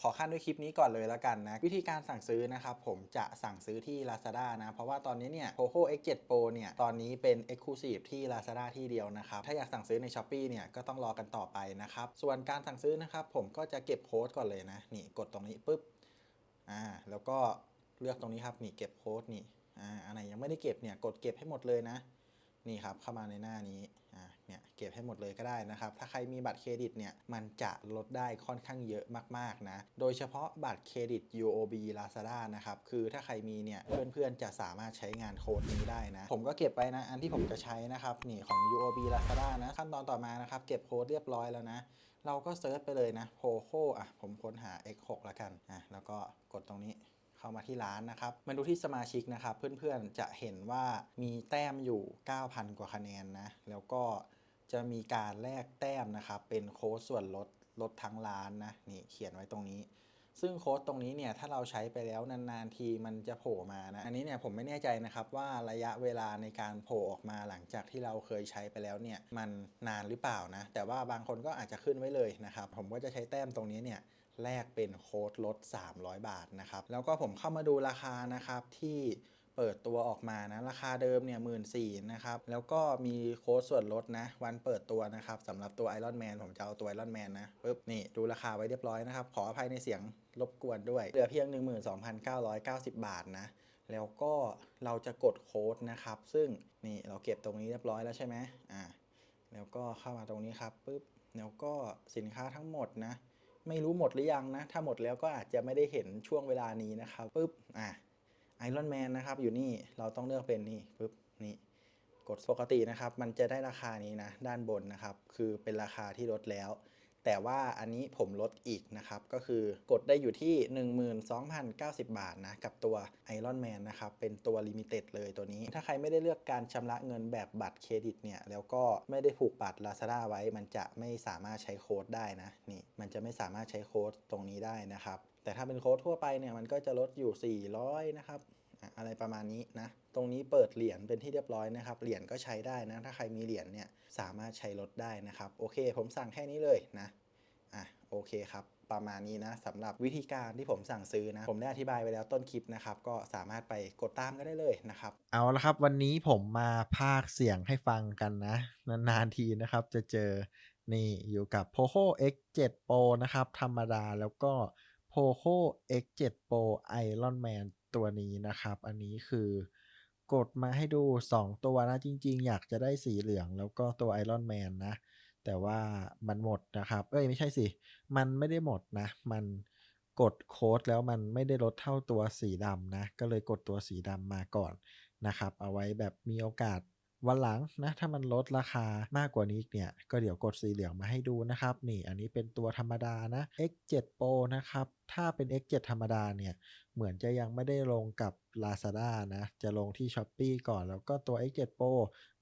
ขอขั้นด้วยคลิปนี้ก่อนเลยแล้วกันนะ วิธีการสั่งซื้อนะครับ ผมจะสั่งซื้อที่ Lazada นะ เพราะว่าตอนนี้เนี่ย Poco X7 Pro เนี่ย ตอนนี้เป็น Exclusive ที่ Lazada ที่เดียวนะครับ ถ้าอยากสั่งซื้อใน Shopee เนี่ย ก็ต้องรอกันต่อไปนะครับ ส่วนการสั่งซื้อนะครับ ผมก็จะเก็บโค้ดก่อนเลยนะ นี่กดตรงนี้ปุ๊บอ่าแล้วก็เลือกตรงนี้ครับนี่เก็บโค้ดนี่อ่าอันไหนยังไม่ได้เก็บเนี่ยกดเก็บให้หมดเลยนะ นี่ครับเข้ามาในหน้านี้อ่า เนี่ยเก็บให้หมดเลยก็ได้นะครับถ้าใครมีบัตรเครดิตเนี่ยมันจะลดได้ค่อนข้างเยอะมากๆนะโดยเฉพาะบัตรเครดิต UOB Lazada นะครับคือถ้าใครมีเนี่ยเพื่อนๆจะสามารถใช้งานโค้ดนี้ได้นะผมก็เก็บไปนะอันที่ผมจะใช้นะครับนี่ของ UOB Lazada นะขั้นตอนต่อมานะครับเก็บโค้ดเรียบร้อยแล้วนะเราก็เซิร์ชไปเลยนะ Poco อะผมค้นหา X6 แล้วกันอะแล้วก็กดตรงนี้เข้ามาที่ร้านนะครับมาดูที่สมาชิกนะครับ เพื่อนๆจะเห็นว่ามีแต้มอยู่ 9,000 กว่าคะแนนนะ แล้วก็ จะมีการแลกแต้มนะครับ เป็นโค้ดส่วนลดลดทั้งร้านนะนี่เขียนไว้ตรงนี้ ซึ่งโค้ดตรงนี้เนี่ยถ้าเราใช้ไปแล้วนานๆทีมันจะโผล่มานะอันนี้เนี่ยผมไม่แน่ใจนะครับว่าระยะเวลาในการโผล่ออกมาหลังจากที่เราเคยใช้ไปแล้วเนี่ยมันนานหรือเปล่านะแต่ว่าบางคนก็อาจจะขึ้นไว้เลยนะครับผมก็จะใช้แต้มตรงนี้เนี่ยแลกเป็นโค้ดลด 300 บาทนะครับแล้วก็ผมเข้ามาดูราคานะครับที่ เปิดตัวออกมานะ ราคาเดิมเนี่ยหมื่นสี่นะครับ แล้วก็มีโค้ดส่วนลดนะ วันเปิดตัวนะครับสำหรับตัว Iron Man ผมจะเอาตัว Iron Man นะปึ๊บนี่ดูราคาไว้เรียบร้อยนะครับ ขออภัยในเสียงรบกวนด้วย เหลือเพียง 12,990 บาทนะ แล้วก็เราจะกดโค้ดนะครับ ซึ่งนี่เราเก็บตรงนี้เรียบร้อยแล้วใช่ไหมอ่าแล้วก็เข้ามาตรงนี้ครับปุ๊บแล้วก็สินค้าทั้งหมดนะ ไม่รู้หมดหรือยังนะ ถ้าหมดแล้วก็อาจจะไม่ได้เห็นช่วงเวลานี้นะครับปุ๊บอะ ไอรอนแมนนะครับอยู่นี่เราต้องเลือกเป็นนี่ปุ๊บนี่กดปกตินะครับ มันจะได้ราคานี้นะด้านบนนะครับ คือเป็นราคาที่ลดแล้ว แต่ว่าอันนี้ผมลดอีกนะครับ ก็คือกดได้อยู่ที่ 12,090 บาทนะกับตัว Iron Man นะครับ เป็นตัว Limited เลยตัวนี้ ถ้าใครไม่ได้เลือกการชำระเงินแบบบัตรเครดิตเนี่ย แล้วก็ไม่ได้ผูกบัตร Lazada ไว้ มันจะไม่สามารถใช้โค้ดได้นะนี่มันจะไม่สามารถใช้โค้ดตรงนี้ได้นะครับ แต่ถ้าเป็นโค้ดทั่วไปเนี่ยมันก็จะลดอยู่ 400 นะครับอะไรประมาณนี้นะ ตรงนี้เปิดเหรียญเป็นที่เรียบร้อยนะครับ เหรียญก็ใช้ได้นะ ถ้าใครมีเหรียญเนี่ยสามารถใช้ลดได้นะครับ โอเค ผมสั่งแค่นี้เลยนะ อะ โอเคครับ ประมาณนี้นะสำหรับวิธีการที่ผมสั่งซื้อนะ ผมได้อธิบายไปแล้วต้นคลิปนะครับ ก็สามารถไปกดตามก็ได้เลยนะครับ เอาละครับ วันนี้ผมมาพากย์เสียงให้ฟังกันนะ นานๆทีนะครับ จะเจอ นี่อยู่กับ Poco X7 Pro นะครับ ธรรมดาแล้วก็ Poco X7 Pro Iron Man ตัวนี้นะครับ อันนี้คือกดมาให้ดู 2 ตัวนะจริง ๆ อยากจะได้สีเหลืองแล้วก็ตัว Iron Man นะ แต่ว่ามันหมดนะครับ เอ้ยไม่ใช่สิ มันไม่ได้หมดนะ มันกดโค้ดแล้วมันไม่ได้ลดเท่าตัวสีดำนะ ก็เลยกดตัวสีดำมาก่อนนะครับ เอาไว้แบบมีโอกาส วันหลังนะถ้ามันลดราคามากกว่านี้อีกเนี่ยก็เดี๋ยวกดสีเหลืองมาให้ดูนะครับนี่อันนี้เป็นตัวธรรมดานะ X7 Pro นะครับถ้าเป็น X7 ธรรมดาเนี่ยเหมือนจะยังไม่ได้ลงกับ Lazada นะจะลงที่ Shopee ก่อน แล้วก็ตัว X7 Pro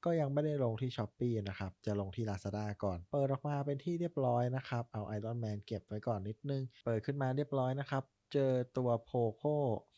ก็ยังไม่ได้ลงที่ Shopee นะครับจะลงที่ Lazada ก่อน เปิดออกมาเป็นที่เรียบร้อยนะครับเอา Iron Man เก็บไว้ก่อนนิดนึง เปิดขึ้นมาเรียบร้อยนะครับเจอตัว Poco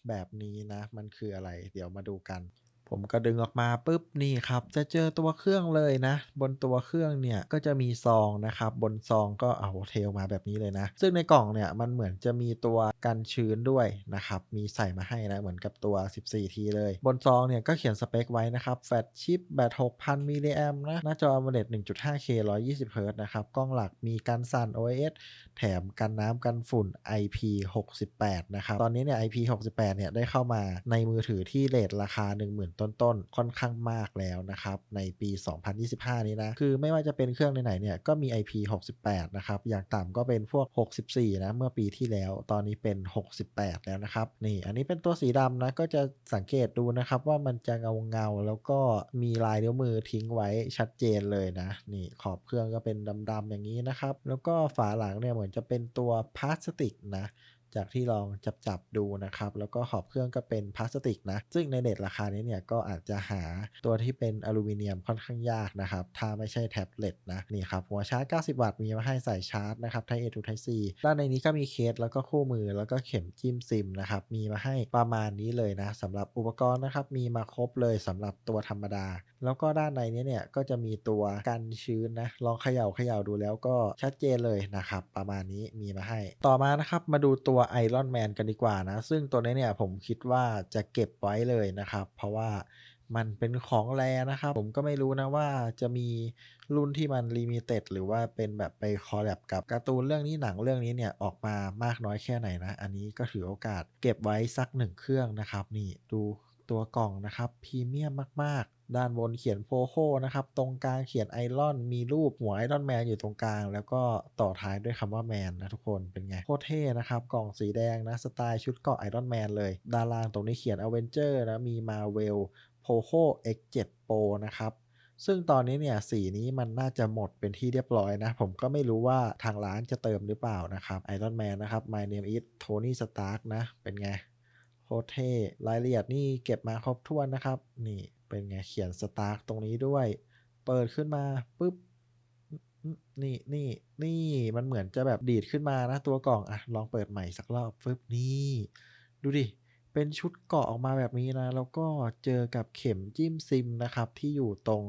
แบบนี้นะ มันคืออะไร เดี๋ยวมาดูกัน ผมก็ดึงออกมาปุ๊บนี่ครับจะเจอตัวเครื่องเลยนะ บนตัวเครื่องเนี่ยก็จะมีซองนะครับบนซองก็เอาเทลมาแบบนี้เลยนะ ซึ่งในกล่องเนี่ยมันเหมือนจะมีตัวกันชื้นด้วยนะครับมีใส่มาให้นะเหมือนกับตัว 14T เลย บนซองเนี่ยก็เขียนสเปคไว้นะครับแฟลชชิปแบต6,000มิลลิแอมนะหน้าจอ AMOLED 1.5K 120 Hz นะครับกล้องหลักมีกันสั่น OIS แถมกันน้ำกันฝุ่น IP68 นะครับตอนนี้เนี่ย IP68 เนี่ยได้เข้ามาในมือถือที่เรทราคา 10,000ต้นๆ ค่อนข้างมากแล้วนะครับ ในปี 2025 นี้นะ คือไม่ว่าจะเป็นเครื่องไหนๆเนี่ยก็มี IP68 นะครับ อย่างต่ำก็เป็นพวก 64 นะ เมื่อปีที่แล้ว ตอนนี้เป็น 68 แล้วนะครับ นี่ อันนี้เป็นตัวสีดำนะ ก็จะสังเกตดูนะครับว่ามันจะเงาเงาๆแล้วก็มีลายนิ้วมือทิ้งไว้ชัดเจนเลยนะ นี่ขอบเครื่องก็เป็นดำๆอย่างนี้นะครับ แล้วก็ฝาหลังเนี่ยเหมือนจะเป็นตัวพลาสติกนะ จากที่ลองจับๆดูนะครับ แล้วก็ขอบเครื่องก็เป็นพลาสติกนะ ซึ่งในเน็ตราคานี้เนี่ยก็อาจจะหาตัวที่เป็นอลูมิเนียมค่อนข้างยากนะครับ ถ้าไม่ใช่แท็บเล็ตนะ นี่ครับ หัวชาร์จ 90 วัตต์มีมาให้ใส่ชาร์จนะครับ Type A to Type C ด้านในนี้ก็มีเคสแล้วก็คู่มือแล้วก็เข็มจิ้มซิมนะครับ มีมาให้ประมาณนี้เลยนะสำหรับอุปกรณ์นะครับมีมาครบเลยสำหรับตัวธรรมดา แล้วก็ด้านในนี้เนี่ยก็จะมีตัวกันชื้นนะ ลองเขย่าๆดูแล้วก็ชัดเจนเลยนะครับ ประมาณนี้มีมาให้ ต่อมานะครับมาดูตัว Iron Man กันดีกว่านะ ซึ่งตัวนี้เนี่ยผมคิดว่าจะเก็บไว้เลยนะครับ เพราะว่ามันเป็นของแรนะครับ ผมก็ไม่รู้นะว่าจะมีรุ่นที่มันลิมิเต็ดหรือว่าเป็นแบบไปคอลแลบกับการ์ตูนเรื่องนี้หนังเรื่องนี้เนี่ยออกมามากน้อยแค่ไหนนะ อันนี้ก็ถือโอกาสเก็บไว้สักหนึ่งเครื่องนะครับ นี่ดูตัวกล่องนะครับพรีเมียมมากๆ ด้านบนเขียนโพโคนะครับ ตรงกลางเขียนไอรอน มีรูปหัวไอรอนแมนอยู่ตรงกลาง แล้วก็ต่อท้ายด้วยคำว่าแมนนะทุกคนเป็นไง โคตรเท่นะครับ กล่องสีแดงนะ สไตล์ชุดเกราะไอรอนแมนเลย ด้านล่างตรงนี้เขียนอเวนเจอร์นะ มีมาเวลโพโค X7 Pro นะครับซึ่งตอนนี้เนี่ยสีนี้มันน่าจะหมดเป็นที่เรียบร้อยนะ ผมก็ไม่รู้ว่าทางร้านจะเติมหรือเปล่านะครับไอรอนแมนนะครับ My name is Tony Stark นะ เป็นไงโคตรเท่รายละเอียดนี่เก็บมาครบถ้วนนะครับ นี่ เป็นไงเขียน Stark ตรงนี้ด้วย เปิดขึ้นมาปุ๊บนี่นี่นี่มันเหมือนจะแบบดีดขึ้นมานะตัวกล่องอะลองเปิดใหม่สักรอบฟึบนี่ดูดิเป็นชุดเกาะออกมาแบบนี้นะ แล้วก็เจอกับเข็มจิ้มซิมนะครับ ที่อยู่ตรง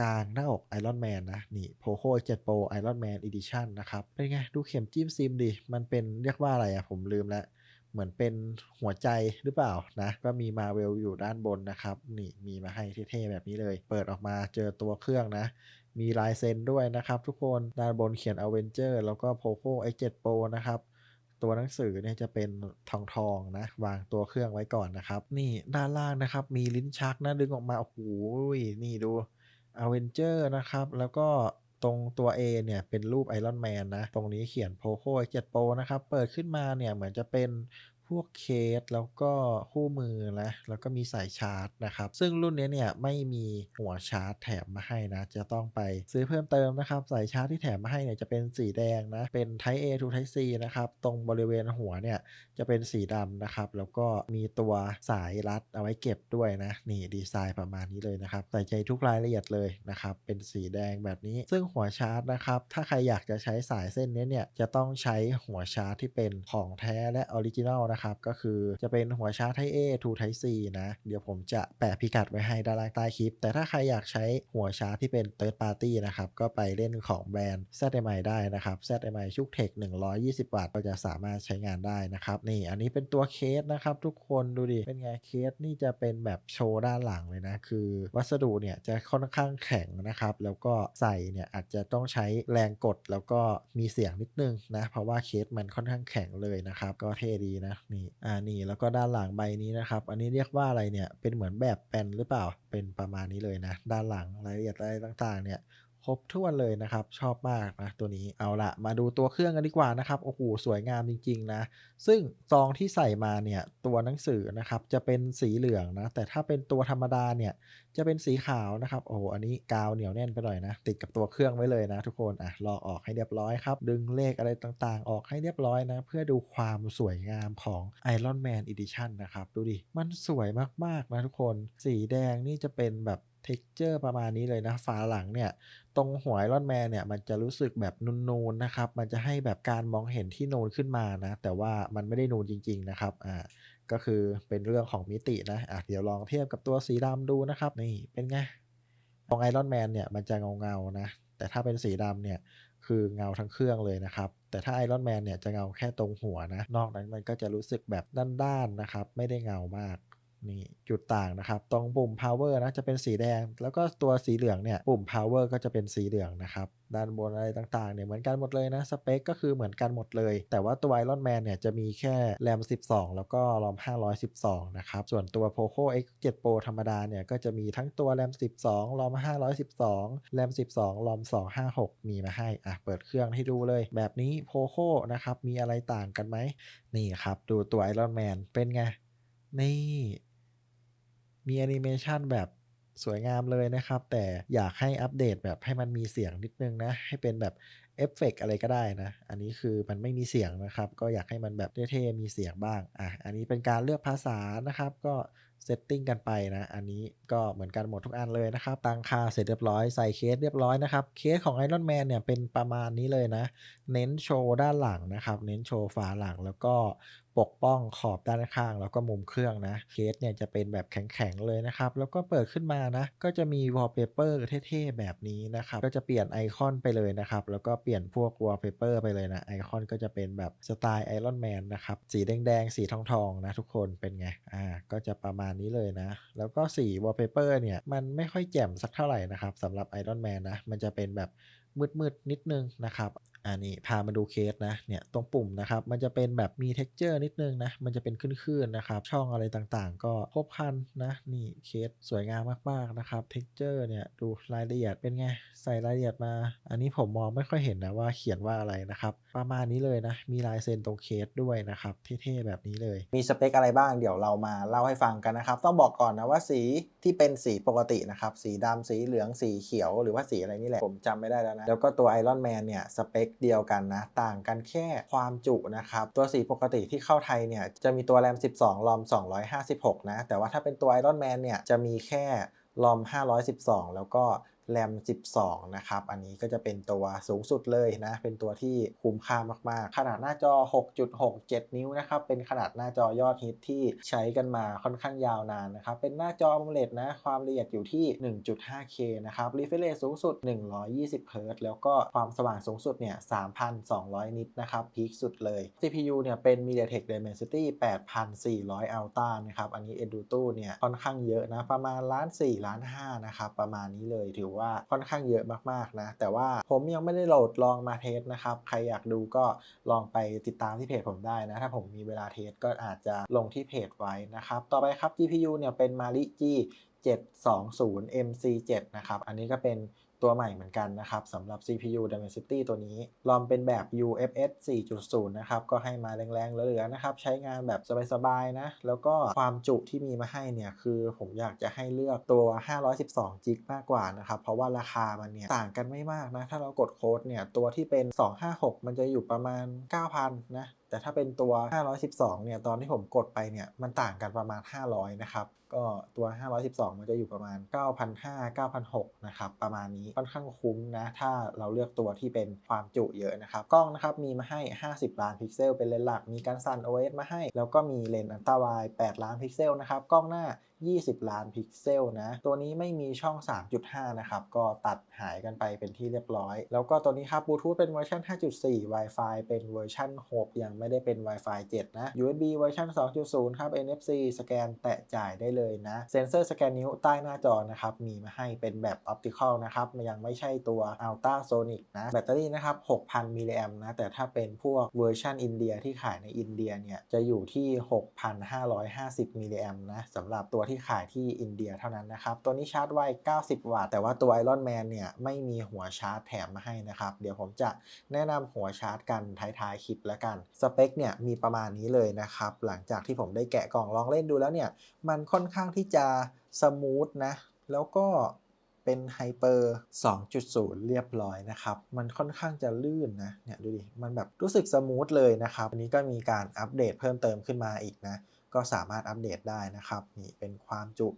กลางหน้าอกไอรอนแมนนะ นี่ Poco X7 Pro Iron Man Edition นะครับ เป็นไง ดูเข็มจิ้มซิมดิ มันเป็นเรียกว่าอะไรอะผมลืมแล้ว เหมือนเป็นหัวใจหรือเปล่านะ ก็มีมาเวลอยู่ด้านบนนะครับ นี่มีมาให้เท่ๆแบบนี้เลย เปิดออกมาเจอตัวเครื่องนะ มีลายเซ็นด้วยนะครับทุกคนด้านบนเขียน Avenger แล้วก็ Poco X7 Pro นะครับตัวหนังสือเนี่ยจะเป็นทองทองนะ วางตัวเครื่องไว้ก่อนนะครับ นี่ด้านล่างนะครับ มีลิ้นชักนะดึงออกมาโอ้โหนี่ดู Avenger นะครับ แล้วก็ ตรงตัว A เนี่ยเป็นรูปไอรอนแมนนะ ตรงนี้เขียนโพโค X7 Pro นะครับ เปิดขึ้นมาเนี่ยเหมือนจะเป็น พวกเคสแล้วก็คู่มือนะแล้วก็มีสายชาร์จนะครับ ซึ่งรุ่นนี้เนี่ยไม่มีหัวชาร์จแถมมาให้นะ จะต้องไปซื้อเพิ่มเติมนะครับ สายชาร์จที่แถมมาให้เนี่ยจะเป็นสีแดงนะ เป็น Type A to Type C นะครับ ตรงบริเวณหัวเนี่ยจะเป็นสีดำนะครับ แล้วก็มีตัวสายรัดเอาไว้เก็บด้วยนะ นี่ดีไซน์ประมาณนี้เลยนะครับ ใส่ใจทุกรายละเอียดเลยนะครับ เป็นสีแดงแบบนี้ ซึ่งหัวชาร์จนะครับ ถ้าใครอยากจะใช้สายเส้นนี้เนี่ยจะต้องใช้หัวชาร์จที่เป็นของแท้และออริจินัลนะครับ ก็คือจะเป็นหัวชาร์จ Type A to Type C นะ เดี๋ยวผมจะแปะพิกัดไว้ให้ด้านล่างใต้คลิป แต่ถ้าใครอยากใช้หัวชาร์จที่เป็น Third Party นะครับ ก็ไปเล่นของแบรนด์ ZMI ได้นะครับ ZMI ชุกเทค120 วัตต์ก็จะสามารถใช้งานได้นะครับนี่อันนี้เป็นตัวเคสนะครับทุกคนดูดิ เป็นไงเคสนี่จะเป็นแบบโชว์ด้านหลังเลยนะ คือวัสดุเนี่ยจะค่อนข้างแข็งนะครับ แล้วก็ใส่เนี่ยอาจจะต้องใช้แรงกดแล้วก็มีเสียงนิดนึงนะ เพราะว่าเคสมันค่อนข้างแข็งเลยนะครับ ก็เท่ดีนะนี่อ่านี่แล้วก็ด้านหลังใบนี้นะครับ อันนี้เรียกว่าอะไรเนี่ยเป็นเหมือนแบบแปนหรือเปล่าเป็นประมาณนี้เลยนะ ด้านหลังรายละเอียดอะไรต่างๆเนี่ย รบถ้วนเลยนะครับ ชอบมากนะตัวนี้เอาละมาดูตัวเครื่องกันดีกว่านะครับโอ้โหสวยงามจริง ๆ นะ ซึ่งซองที่ใส่มาเนี่ยตัวหนังสือนะครับจะเป็นสีเหลืองนะแต่ถ้าเป็นตัวธรรมดาเนี่ยจะเป็นสีขาวนะครับโอ้โหอันนี้กาวเหนียวแน่นไปหน่อยนะ ติดกับตัวเครื่องไว้เลยนะ ทุกคนอะลอกออกให้เรียบร้อยครับ ดึงเลขอะไรต่างๆ ออกให้เรียบร้อยนะ เพื่อดูความสวยงามของ Iron Man Edition นะครับดูดิมันสวยมากๆนะทุกคน สีแดงนี่จะเป็นแบบ ท็กเจอร์ประมาณนี้เลยนะฝาหลังเนี่ย ตรงหัวไอรอนแมนเนี่ย มันจะรู้สึกแบบนูนๆนะครับ มันจะให้แบบการมองเห็นที่นูนขึ้นมานะ แต่ว่ามันไม่ได้นูนจริง ๆ นะครับอ่าก็คือเป็นเรื่องของมิตินะอะเดี๋ยวลองเทียบกับตัวสีดำดูนะครับ นี่เป็นไงตรงไอรอนแมนเนี่ยมันจะเงาๆนะ แต่ถ้าเป็นสีดำเนี่ยคือเงาทั้งเครื่องเลยนะครับ แต่ถ้าไอรอนแมนเนี่ยจะเงาแค่ตรงหัวนะ นอกนั้นมันก็จะรู้สึกแบบด้านๆนะครับ ไม่ได้เงามาก นี่จุดต่างนะครับ ตรงปุ่ม power นะจะเป็นสีแดง แล้วก็ตัวสีเหลืองเนี่ยปุ่ม power ก็จะเป็นสีเหลืองนะครับ ด้านบนอะไรต่างๆเนี่ยเหมือนกันหมดเลยนะ สเปคก็คือเหมือนกันหมดเลย แต่ว่าตัว Iron Man เนี่ยจะมีแค่แรม 12 แล้วก็รอม 512 นะครับ ส่วนตัว Poco X7 Pro ธรรมดาเนี่ยก็จะมีทั้งตัวแรม 12 รอม 512 แรม 12 รอม 256 มีมาให้ อะเปิดเครื่องให้ดูเลย แบบนี้ Poco นะครับมีอะไรต่างกันไหมนี่ครับดูตัว Iron Man เป็นไงนี่ มีแอนิเมชันแบบสวยงามเลยนะครับ แต่อยากให้อัปเดตแบบให้มันมีเสียงนิดนึงนะ ให้เป็นแบบเอฟเฟกต์อะไรก็ได้นะ อันนี้คือมันไม่มีเสียงนะครับ ก็อยากให้มันแบบเท่ๆมีเสียงบ้าง อะ อันนี้เป็นการเลือกภาษานะครับ ก็เซตติ้งกันไปนะ อันนี้ก็เหมือนกันหมดทุกอันเลยนะครับ ตั้งค่าเสร็จเรียบร้อย ใส่เคสเรียบร้อยนะครับ เคสของ Iron Man เนี่ยเป็นประมาณนี้เลยนะ เน้นโชว์ด้านหลังนะครับ เน้นโชว์ฝาหลังแล้วก็ ปกป้องขอบด้านข้าง แล้วก็มุมเครื่องนะเคสเนี่ยจะเป็นแบบแข็งๆเลยนะครับ แล้วก็เปิดขึ้นมานะ ก็จะมีวอลเปเปอร์เท่ๆแบบนี้นะครับ ก็จะเปลี่ยนไอคอนไปเลยนะครับ แล้วก็เปลี่ยนพวกวอลเปเปอร์ไปเลยนะ ไอคอนก็จะเป็นแบบสไตล์ไอรอนแมนนะครับ สีแดงๆ สีทองๆนะทุกคนเป็นไง อ่า ก็จะประมาณนี้เลยนะ แล้วก็สีวอลเปเปอร์เนี่ยมันไม่ค่อยแจ่มสักเท่าไหร่นะครับสำหรับไอรอนแมนนะ มันจะเป็นแบบมืดๆนิดนึงนะครับ อันนี้พามาดูเคสนะเนี่ยตรงปุ่มนะครับมันจะเป็นแบบมีเท็กเจอร์นิดนึงนะมันจะเป็นคลื่นๆนะครับช่องอะไรต่างๆ ก็ครบคันนะนี่เคสสวยงามมากๆนะครับเท็กเจอร์เนี่ยดูรายละเอียดเป็นไงใส่รายละเอียดมา อันนี้ผมมองไม่ค่อยเห็นนะว่าเขียนว่าอะไรนะครับ ประมาณนี้เลยนะ มีลายเซ็นตรงเคสด้วยนะครับ เท่ๆ แบบนี้เลย มีสเปคอะไรบ้างเดี๋ยวเรามาเล่าให้ฟังกันนะครับ ต้องบอกก่อนนะว่าสีที่เป็นสีปกตินะครับ สีดำสีเหลืองสีเขียวหรือว่าสีอะไรนี่แหละ ผมจำไม่ได้แล้วนะ แล้วก็ตัว Iron Man เนี่ย สเปคเดียวกันนะ ต่างกันแค่ความจุนะครับ ตัวสีปกติที่เข้าไทยเนี่ย จะมีตัวแรม 12รอม 256 นะ แต่ว่าถ้าเป็นตัว Iron Man เนี่ย จะมีแค่รอม 512 แล้วก็ แรม 12 นะครับ อันนี้ก็จะเป็นตัวสูงสุดเลยนะ เป็นตัวที่คุ้มค่ามาก ๆ ขนาดหน้าจอ 6.67 นิ้วนะครับ เป็นขนาดหน้าจอยอดฮิตที่ใช้กันมาค่อนข้างยาวนานนะครับ เป็นหน้าจอ AMOLED นะ ความละเอียดอยู่ที่ 1.5K นะครับ refresh rate สูงสุด 120 Hz แล้วก็ความสว่างสูงสุดเนี่ย 3,200 นิตนะครับ พีคสุดเลย CPU เนี่ยเป็น MediaTek Dimensity 8,400 Ultra นะครับ อันนี้ Enduto เนี่ยค่อนข้างเยอะนะ ประมาณล้าน4ล้าน5นะครับ ประมาณนี้เลยถือว่าค่อนข้างเยอะมากๆนะ แต่ว่าผมยังไม่ได้โหลดลองมาเทสนะครับ ใครอยากดูก็ลองไปติดตามที่เพจผมได้นะ ถ้าผมมีเวลาเทสก็อาจจะลงที่เพจไว้นะครับ ต่อไปครับ GPU เนี่ยเป็น Mali G 720 MC7 นะครับ อันนี้ก็เป็น ตัวใหม่เหมือนกันนะครับสำหรับ CPU Dimensity ตัวนี้รอมเป็นแบบ UFS 4.0 นะครับ ก็ให้มาแรงๆเหลือๆนะครับ ใช้งานแบบสบายๆนะ แล้วก็ความจุที่มีมาให้เนี่ย คือผมอยากจะให้เลือกตัว 512จิกมากกว่านะครับ เพราะว่าราคามันเนี่ย ต่างกันไม่มากนะ ถ้าเรากดโค้ดเนี่ย ตัวที่เป็น 256 มันจะอยู่ประมาณ 9,000 นะ แต่ถ้าเป็นตัว 512 เนี่ย ตอนที่ผมกดไปเนี่ย มันต่างกันประมาณ 500 นะครับ ก็ตัว 512 มันจะอยู่ประมาณ 9,500 9,600 นะครับ ประมาณนี้ค่อนข้างคุ้มนะ ถ้าเราเลือกตัวที่เป็นความจุเยอะนะครับ กล้องนะครับ มีมาให้ 50 ล้านพิกเซล เป็นเลนส์หลัก มีการสั่น OS มาให้ แล้วก็มีเลนส์อัลตราไวด์8ล้านพิกเซลนะครับ กล้องหน้า 20 ล้านพิกเซลนะ ตัวนี้ไม่มีช่อง 3.5 นะครับ ก็ตัดหายกันไปเป็นที่เรียบร้อย แล้วก็ตัวนี้ครับบลูทูธเป็นเวอร์ชัน5.4 Wi-Fi เป็นเวอร์ชัน6 ยังไม่ได้เป็น Wi-Fi 7 นะ USB เวอร์ชัน2.0 ครับ NFC สแกนแตะจ่ายได้เลยนะ เซ็นเซอร์สแกนนิ้วใต้หน้าจอนะครับ มีมาให้เป็นแบบออปติคอลนะครับ ยังไม่ใช่ตัว Ultrasonic นะ แบตเตอรี่นะครับ 6,000 มิลลิแอมนะ แต่ถ้าเป็นพวกเวอร์ชันอินเดียที่ขายในอินเดียเนี่ย จะอยู่ที่ 6,550 มิลลิแอมนะสำหรับตัวที่ขายที่อินเดียเท่านั้นนะครับ ตัวนี้ชาร์จไว 90 วัตต์ แต่ว่าตัว Iron Man เนี่ยไม่มีหัวชาร์จแถมมาให้นะครับ เดี๋ยวผมจะแนะนำหัวชาร์จกันท้ายๆคลิปแล้วกัน สเปคเนี่ยมีประมาณนี้เลยนะครับ หลังจากที่ผมได้แกะกล่องลองเล่นดูแล้วเนี่ย มันค่อนข้างที่จะสมูทนะ แล้วก็เป็นไฮเปอร์ 2.0 เรียบร้อยนะครับ มันค่อนข้างจะลื่นนะ เนี่ยดูดิ มันแบบรู้สึกสมูทเลยนะครับ อันนี้ก็มีการอัปเดตเพิ่มเติมขึ้นมาอีกนะ ก็สามารถอัปเดตได้นะครับนี่เป็นความจุ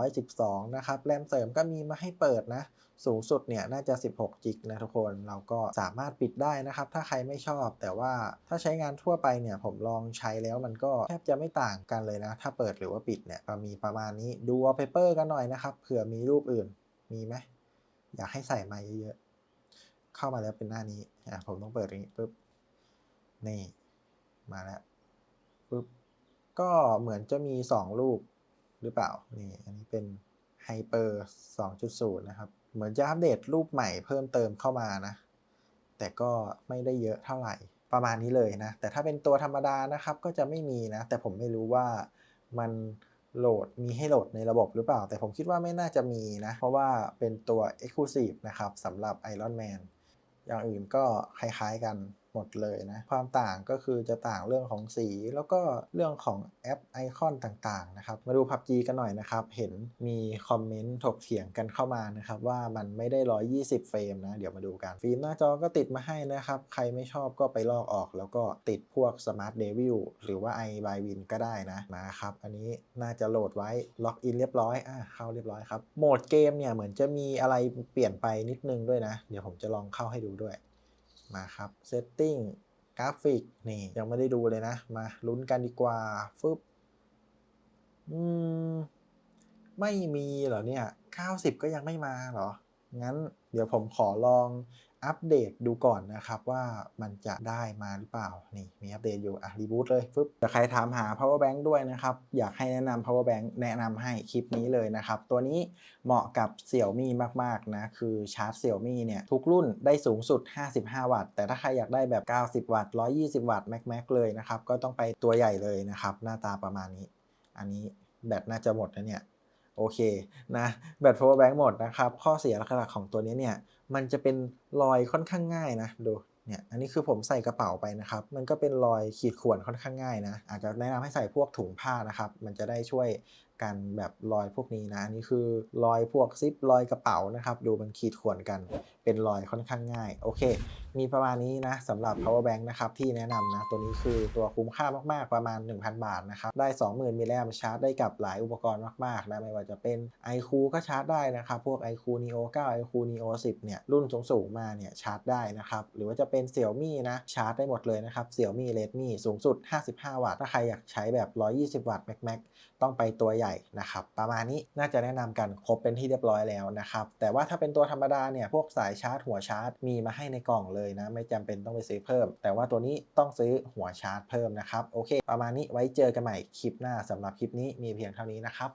512 นะครับ แรมเสริมก็มีมาให้เปิดนะ สูงสุดเนี่ยน่าจะ 16 จิกนะทุกคน เราก็สามารถปิดได้นะครับ ถ้าใครไม่ชอบ แต่ว่าถ้าใช้งานทั่วไปเนี่ยผมลองใช้แล้วมันก็แทบจะไม่ต่างกันเลยนะ ถ้าเปิดหรือว่าปิดเนี่ยก็มีประมาณนี้ ดู wallpaper กันหน่อยนะครับ เผื่อมีรูปอื่น มีไหม อยากให้ใส่มาเยอะๆ เข้ามาแล้วเป็นหน้านี้ อะผมต้องเปิดนี้ปุ๊บ นี่ มาแล้วปุ๊บ ก็เหมือนจะมี2รูปหรือเปล่า นี่อันนี้เป็น Hyper 2.0 นะครับ เหมือนจะอัปเดตรูปใหม่เพิ่มเติมเข้ามานะ แต่ก็ไม่ได้เยอะเท่าไหร่ประมาณนี้เลยนะ แต่ถ้าเป็นตัวธรรมดานะครับ ก็จะไม่มีนะ แต่ผมไม่รู้ว่ามันโหลดมีให้โหลดในระบบหรือเปล่า แต่ผมคิดว่าไม่น่าจะมีนะ เพราะว่าเป็นตัว Exclusive นะครับสำหรับ Iron Man อย่างอื่นก็คล้ายๆกัน หมดเลยนะ ความต่างก็คือจะต่างเรื่องของสี แล้วก็เรื่องของแอปไอคอนต่างๆนะครับ มาดู PUBG กันหน่อยนะครับ เห็นมีคอมเมนต์ถกเถียงกันเข้ามานะครับ ว่ามันไม่ได้ 120 เฟรมนะ เดี๋ยวมาดูกัน ฟิล์มหน้าจอก็ติดมาให้นะครับ ใครไม่ชอบก็ไปลอกออก แล้วก็ติดพวก Smart Devil หรือว่า i b y Win ก็ได้นะมาครับอันนี้น่าจะโหลดไว้ล็อกอินเรียบร้อยอะเข้าเรียบร้อยครับโหมดเกมเนี่ยเหมือนจะมีอะไรเปลี่ยนไปนิดนึงด้วยนะ เดี๋ยวผมจะลองเข้าให้ดูด้วย มาครับ Setting กราฟิกนี่ยังไม่ได้ดูเลยนะ มาลุ้นกันดีกว่าฟึบอืม ไม่มีเหรอเนี่ย 90 ก็ยังไม่มาเหรอ งั้นเดี๋ยวผมขอลอง อัปเดตดูก่อนนะครับว่ามันจะได้มาหรือเปล่า นี่มีอัปเดตอยู่อะรีบูตเลยฟึบแต่ใครถามหา power bank ด้วยนะครับ อยากให้แนะนำ power bank แนะนำให้คลิปนี้เลยนะครับ ตัวนี้เหมาะกับ Xiaomi มากๆนะ คือชาร์จ Xiaomi เนี่ย ทุกรุ่นได้สูงสุด 55 วัตต์ แต่ถ้าใครอยากได้แบบ 90 วัตต์ 120 วัตต์แม็กๆเลยนะครับ ก็ต้องไปตัวใหญ่เลยนะครับ หน้าตาประมาณนี้ อันนี้แบตน่าจะหมดนะเนี่ย โอเคนะแบต power bank หมดนะครับ ข้อเสียหลักๆของตัวนี้เนี่ยมันจะเป็นรอยค่อนข้างง่ายนะดูเนี่ยอันนี้คือผมใส่กระเป๋าไปนะครับ มันก็เป็นรอยขีดข่วนค่อนข้างง่ายนะอาจจะแนะนำให้ใส่พวกถุงผ้านะครับ มันจะได้ช่วยกันแบบรอยพวกนี้นะอันนี่คือรอยพวกซิปรอยกระเป๋านะครับ ดูมันขีดข่วนกันเป็นรอยค่อนข้างง่ายโอเค มีประมาณนี้นะสำหรับ power bank นะครับที่แนะนำนะ ตัวนี้คือตัวคุ้มค่ามากๆประมาณ 1,000 บาทนะครับ ได้ 20,000มิลลิแอมชาร์จได้กับหลายอุปกรณ์มากๆนะไม่ว่าจะเป็น iQ ก็ชาร์จได้นะครับ พวก iQ Neo 9 iQ Neo 10 เนี่ย รุ่นสูงๆมาเนี่ยชาร์จได้นะครับ หรือว่าจะเป็น Xiaomi นะชาร์จได้หมดเลยนะครับ Xiaomi Redmi สูงสุด 55 วัตต์ถ้าใครอยากใช้แบบ 120 วัตต์ Mac Mac ต้องไปตัวใหญ่นะครับประมาณนี้น่าจะแนะนำกันครบเป็นที่เรียบร้อยแล้วนะครับแต่ว่าถ้าเป็นตัวธรรมดาเนี่ยพวกสายชาร์จหัวชาร์จมีมาให้ในกล่องเลยนะ ไม่จำเป็นต้องไปซื้อเพิ่ม แต่ว่าตัวนี้ต้องซื้อหัวชาร์จเพิ่มนะครับ โอเค ประมาณนี้ไว้เจอกันใหม่คลิปหน้าสำหรับคลิปนี้มีเพียงเท่านี้นะครับ